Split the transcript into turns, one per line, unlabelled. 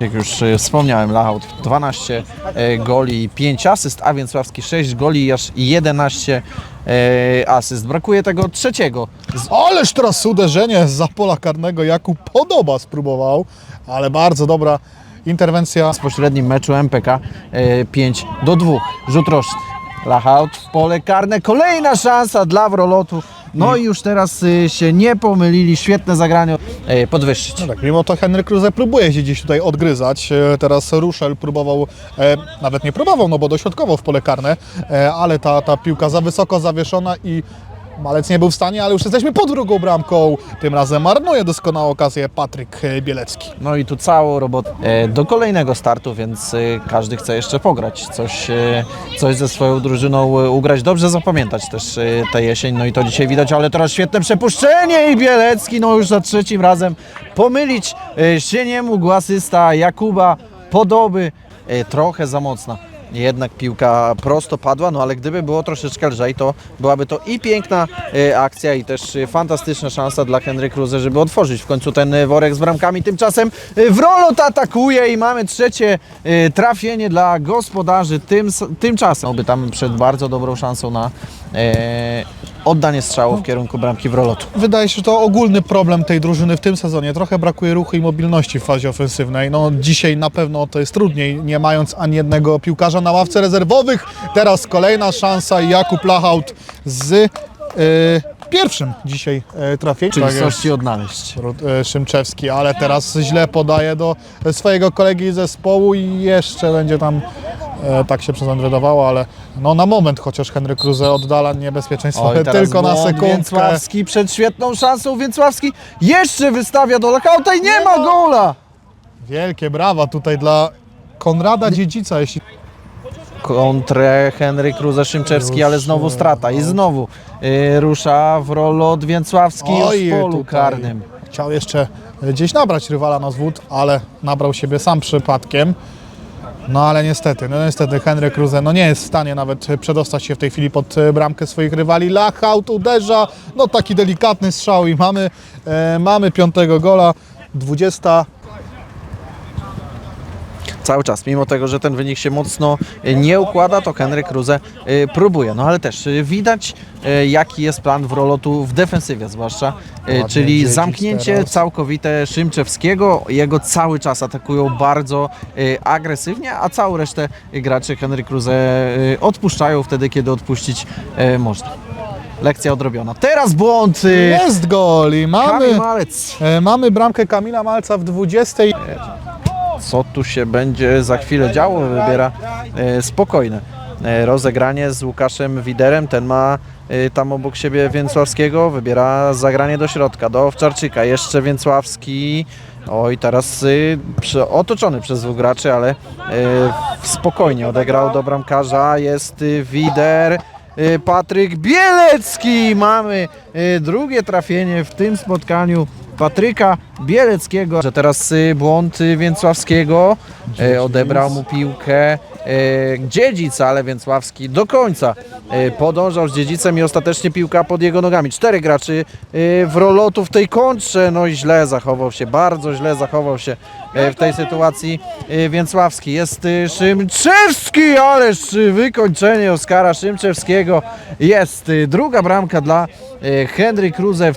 Jak już e, wspomniałem, Lachout 12 e, goli i 5 asyst, a Więcławski 6 goli aż 11 e, asyst. Brakuje tego trzeciego. Z
Ależ teraz uderzenie z pola karnego Jakub podoba spróbował, ale bardzo dobra interwencja.
w pośrednim meczu MPK e, 5 do 2. Rzut roczny. Lachout w pole karne. Kolejna szansa dla Wrolotu. No i już teraz e, się nie pomylili. Świetne zagranie. E, podwyższyć.
No tak, mimo to Henryk Kruse próbuje się gdzieś tutaj odgryzać. E, Teraz Ruszel próbował, e, nawet nie próbował, no bo dośrodkował w pole karne, e, ale ta, ta piłka za wysoko zawieszona i Malec nie był w stanie, ale już jesteśmy pod drugą bramką. Tym razem marnuje doskonałą okazję Patryk e, Bielecki.
No i tu całą robotę e, do kolejnego startu, więc e, każdy chce jeszcze pograć, coś, coś ze swoją drużyną ugrać, dobrze zapamiętać też tę jesień, no i to dzisiaj widać, ale teraz świetne przepuszczenie i Bielecki, no już za trzecim razem pomylić się nie mógł asysta Jakuba Podoby, trochę za mocna. Jednak piłka prosto padła, no ale gdyby było troszeczkę lżej, to byłaby to i piękna e, akcja, i też e, fantastyczna szansa dla Henry Kruse, żeby otworzyć w końcu ten e, worek z bramkami. Tymczasem Wrolot atakuje i mamy trzecie trafienie dla gospodarzy. Tym, tymczasem byłby tam przed bardzo dobrą szansą na oddanie strzału w kierunku bramki Wrolotu.
Wydaje się, że to ogólny problem tej drużyny w tym sezonie. Trochę brakuje ruchu i mobilności w fazie ofensywnej. No dzisiaj na pewno to jest trudniej, nie mając ani jednego piłkarza na ławce rezerwowych. Teraz kolejna szansa i Jakub Lachaut z e, pierwszym dzisiaj e, trafieniem.
Czyli
Tak jest.
coś ci odnaleźć.
E, Szymczewski, ale teraz źle podaje do swojego kolegi zespołu i jeszcze będzie tam, tak się przynajmniej wydawało, ale no na moment chociaż Henryk Kruse oddala niebezpieczeństwo,
Oj,
ale
teraz
tylko na
błąd.
sekundkę.
Więcławski przed świetną szansą. Więcławski jeszcze wystawia do lokauta i nie ma gola.
Wielkie brawa tutaj dla Konrada Dziedzica, jeśli
Kontrę Henryk Kruse Szymczewski, ale znowu strata i znowu y, rusza w rolot Więcławski już w polu
tutaj
karnym.
Chciał jeszcze gdzieś nabrać rywala na zwód, ale nabrał siebie sam przypadkiem. No ale niestety, no niestety Henryk Kruse no nie jest w stanie nawet przedostać się w tej chwili pod e, bramkę swoich rywali. Lachaut uderza, no taki delikatny strzał i mamy, e, mamy piątego gola. 20
Cały czas, mimo tego, że ten wynik się mocno y, nie układa, to Henryk Kruse y, próbuje. No ale też y, widać, jaki jest plan w rolotu w defensywie zwłaszcza, czyli zamknięcie całkowite Szymczewskiego. Jego cały czas atakują bardzo agresywnie, a całą resztę graczy Henryk Kruse odpuszczają wtedy, kiedy odpuścić można. Lekcja odrobiona. Teraz błąd.
jest gol i mamy, e, mamy bramkę Kamila Malca w 20.
co tu się będzie za chwilę działo, wybiera e, spokojne. E, rozegranie z Łukaszem Widerem, ten ma e, tam obok siebie Więcławskiego, wybiera zagranie do środka, do Owczarczyka, jeszcze Więcławski, oj teraz y, otoczony przez dwóch graczy, ale spokojnie odegrał do bramkarza, jest y, Wider, y, Patryk Bielecki, mamy drugie trafienie w tym spotkaniu Patryka Bieleckiego, że teraz y, błąd y, Więcławskiego, e, odebrał mu piłkę e, Dziedzic, ale Więcławski do końca e, podążał z Dziedzicem i ostatecznie piłka pod jego nogami. Cztery graczy w rolotu w tej kontrze, no i źle zachował się, bardzo źle zachował się w tej sytuacji Więcławski. Jest Szymczewski, ależ wykończenie Oskara Szymczewskiego. Jest druga bramka dla Henry Kruse.